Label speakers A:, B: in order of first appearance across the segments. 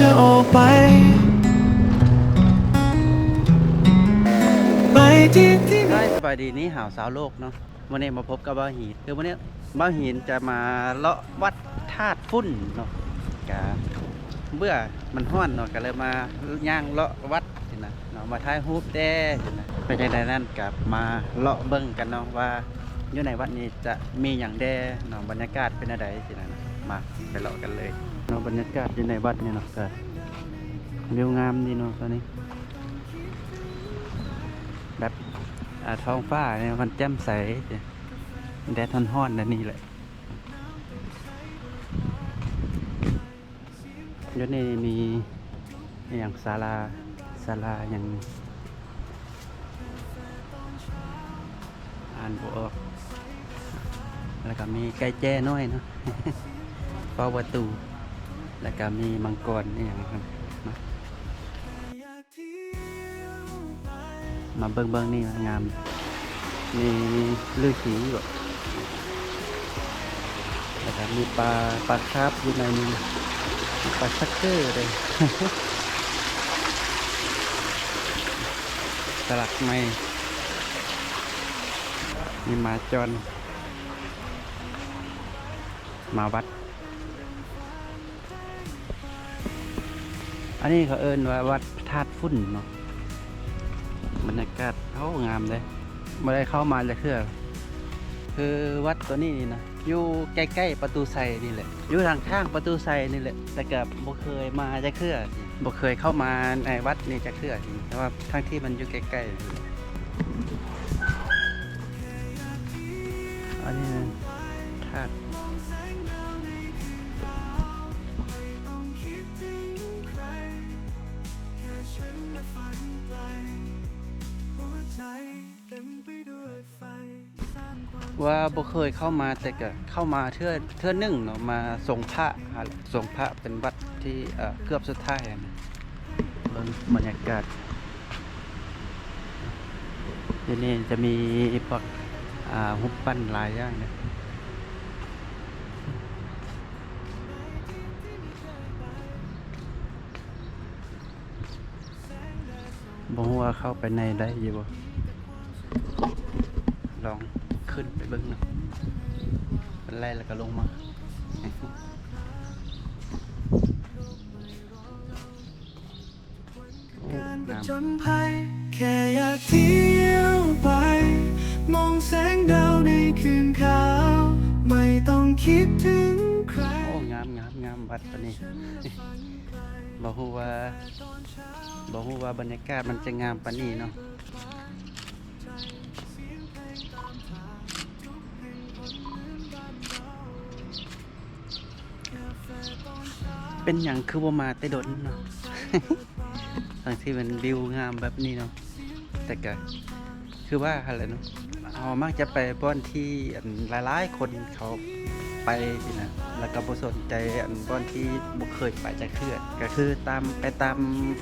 A: จะออกไป ไปที่ที่
B: ได้สบายดีนี่หาวสาวโลกเนาะวันนี้มาพบกับบ้าหินคือวันนี้บ้าหินจะมาเลาะวัดธาตุฝุ่นเนาะกะเบื่อมันห้อนเนาะก็เลยมาย่างเลาะวัดสินะเนาะมาถ่ายรูปแด้นะไปในใดนั่นกับมาเลาะเบิ่งกันเนาะว่าอยู่ในวัดนี้จะมีอย่างแด้เนาะบรรยากาศเป็นอะไรสินะมาไปเลาะกันเลย เนาะบรรยากาศอยู่ในวัดเนี่ยเนาะก็วิวงามดีเนาะตอนนี้แบบอ่าท้องฟ้าเนี่ยมันแจ่มใสแดดท่อนๆนั่นนี่แหละเดี๋ยวนี้มีอย่างศาลาศาลาอย่างอ่านบออกแล้วก็มีไก่แจ้น้อยเนาะเฝ้าประตู แล้วก็มีมังกรนี่อย่างครับมามาเบิ้งเบิ้งนี่งาม มีลือสีแบบแล้วก็มีปลาปลาคร์ฟอยู่ในนี้ปลาชักเกอร์เลยสลักไม้มีหมาจรหมาวัด อันนี้เขาเอิ้นว่าวัดธาตุฝุ่นเนาะบรรยากาศเขางามเลยมาได้เข้ามาจะเคือคือวัดตัวนี้นี่นะอยู่ใกล้ๆประตูไซนี่แหละอยู่ทางข้างประตูไซนี่แหละ แต่กับบ่เคยมาจะเคือบ่เคยเข้ามาในวัดนี่จะเคือแต่ว่าทั้งที่มันอยู่ใกล้ๆ ว่าบ่เคยเข้ามาแต่ก็เข้ามาเทื่อเทื่อหนึ่งเนาะมาส่งพระส่งพระเป็นวัดที่เอ่อเกือบสุดท้ายอะนะเบิ่งบรรยากาศที่นี่จะมีพวกอ่าหุบปั้นหลายอย่างนะบ่ฮู้ว่าเข้าไปในได้อยู่บ่ลอง ขึ้นไปเบิ้งหนะเป็นไรแล้วก็ลงมาโอ้
A: การประ
B: งาม
A: จนภัยแค่อยากเที่ยวไป มองแสงดาวในคืนขาว ไม่ต้องคิดถึงใคร
B: โอ้งามงามงามบัดปะนี้บอกฮู้ว่าบอกฮู้ว่าบรรยากาศมันจะงามปานนี้เนาะ เป็นอย่างคือว่ามาแต่ดนเนาะทั้งที่มันวิวงามแบบนี้เนาะ แต่ก็คือว่าอะไรเนาะเอามักจะไปบ้อนที่หลายๆคนเขา ไปสินะแล้วก็บ่สนใจอันบ้อนที่บ่เคยไปจะเคลื่อนก็คือตามไปตาม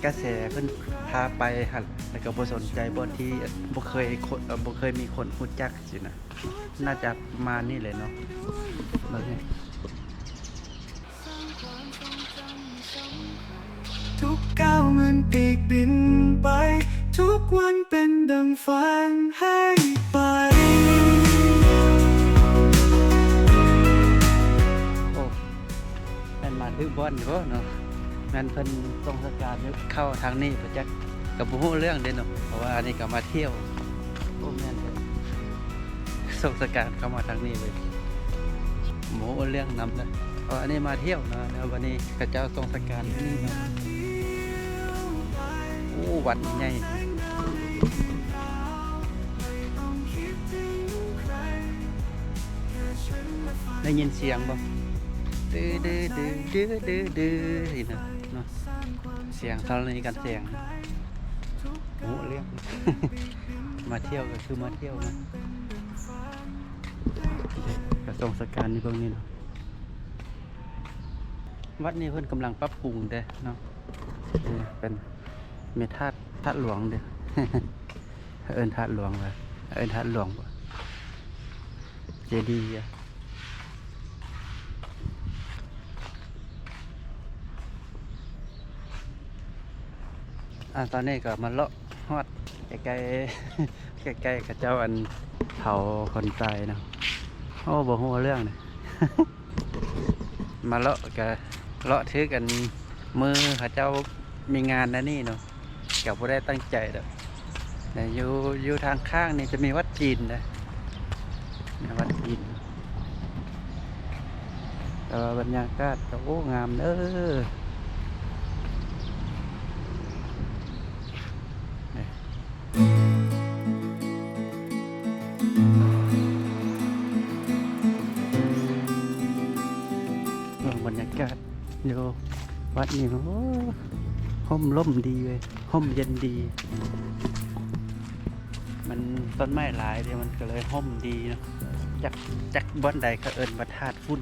B: กระแสเพิ่นพาไปหั่นแล้วก็บ่สนใจบ้อนที่บ่เคยคนบ่เคยมีคนรู้จักสินะน่าจะมานี้เลยเนาะเบิ่งนี่
A: ทุกก้าวมันปีกบินไป ทุกวันเป็นดังฝันให้ไป
B: มาดื้อบอลอยู่บ่เนาะแม่นเพิ่นทรงสการเข้าทางนี้ประจักษ์กับบ่ฮู้เรื่องเด้เนาะเพราะว่าอันนี้ก็มาเที่ยวโอ้แม่นเด้ทรงสการเข้ามาทางนี้เลยหมูเรื่องนำนะเพราะอันนี้มาเที่ยวเนาะแล้ววันนี้พระเจ้าทรงสการที่นี่เนาะโอ้วัดใหญ่ได้ยินเสียงบ่ ดื้อดื้อดื้อดื้อดื้อดื้อสินะเนาะเสียงธรณีกันเสียงโอ้เรียกมาเที่ยวก็คือมาเที่ยวนะกระทรวงสการนี่พวกนี้เนาะวัดนี้เพิ่นกำลังปรับปรุงเด้เนาะเป็นเมธาตุธาตุหลวงเด้เอิ้นธาตุหลวงเลยเอิ้นธาตุหลวงเจดีย์ อ่าตอนนี้ก็มาเลาะฮอดใกล้ๆใกล้ๆกับเจ้าอันเผาคนตายเนาะโอ้บ่ฮู้เรื่องเลยมาเลาะกับเลาะถือกันมือเขาเจ้ามีงานนะนี่เนาะเกับบ่ได้ตั้งใจดอกแต่อยู่อยู่ทางข้างนี่จะมีวัดจีนนะวัดจีนแต่บรรยากาศก็โอ้งามเด้อ ดูวัดนี่โอ้ห่มร่มดีเลยห่มเย็นดี มันต้นไม้หลายเดียมันก็เลยห่มดีเนาะจากจากบ้านใดก็เอินวัดธาตุฝุ่น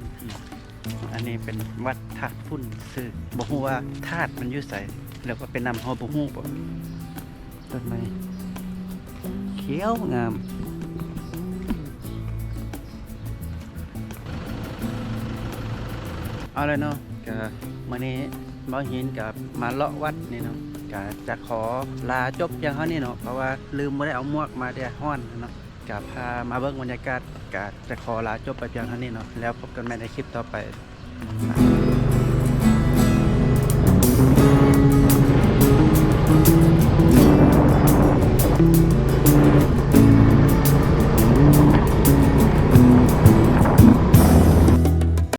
B: อันนี้เป็นวัดธาตุฝุ่นคือบอกว่าธาตุมันอยู่ใสแล้วก็เป็นนำหอบุหูบ่ต้นไม้เขียวงามเอาเลยเนาะ ก็มื่อนี้บ่หินกับมาเลาะวัดนี่เนาะก็จะขอลาจบอย่างเท่านี้เนาะเพราะว่าลืมไม่ได้เอาหมวกมาเดี๋ยวห้อนเนาะกับพามาเบิ้งบรรยากาศก็จะขอลาจบไปเพียงเท่านี้เนาะแล้วพบกันใหม่ในคลิปต่อไป